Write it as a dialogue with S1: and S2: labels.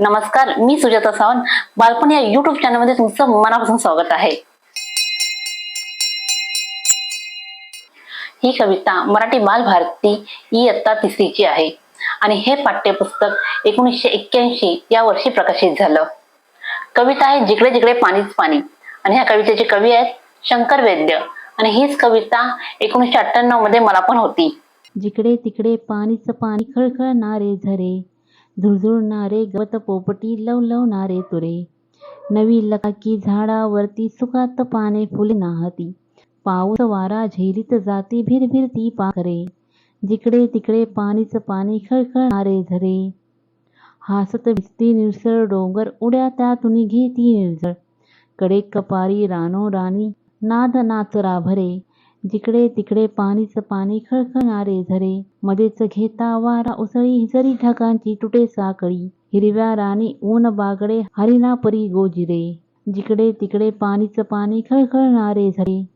S1: नमस्कार मी सुजाता सावंत. बालपण या युट्यूब चॅनलमध्ये तुमचं मनापासून स्वागत आहे. ही कविता मराठी बालभारती इयत्ता तिसरीची आहे. आणि हे पाठ्यपुस्तक एकोणीसशे एक्क्याऐंशी या वर्षी प्रकाशित झालं. कविता आहे जिकडे जिकडे पाणीच पाणी. आणि ह्या कवितेचे कवी आहेत शंकर वैद्य. आणि हीच कविता एकोणीसशे अठ्ठ्याण्णवमध्ये मला पण होती.
S2: जिकडे तिकडे पाणीच पाणी खळखळणारे झरे झुळझुळणारे गवत पोपटी लवलवणारे तुरे. नवी लकाकी झाडावरती सुखात पाने फुले नाहती. पाऊस वारा झेलीत जाते भिरभिरती पाखरे. जिकडे तिकडे पाणीच पाणी खळखळणारे झरे. हासत भिजती निळसळ डोंगर उड्या त्यातून घेती निळजळकडे कपारी रानो राणी नाद नाचरा भरे. जिकडे तिकडे पाणीच पाणी खळखळणारे झरे मध्येच घेता वारा उसळी जरी ढगांची तुटे साकळी हिरव्या राणी ऊन बागडे हरिणा परी गोजिरे. जिकडे तिकडे पाणीच पाणी खळखळणारे झरे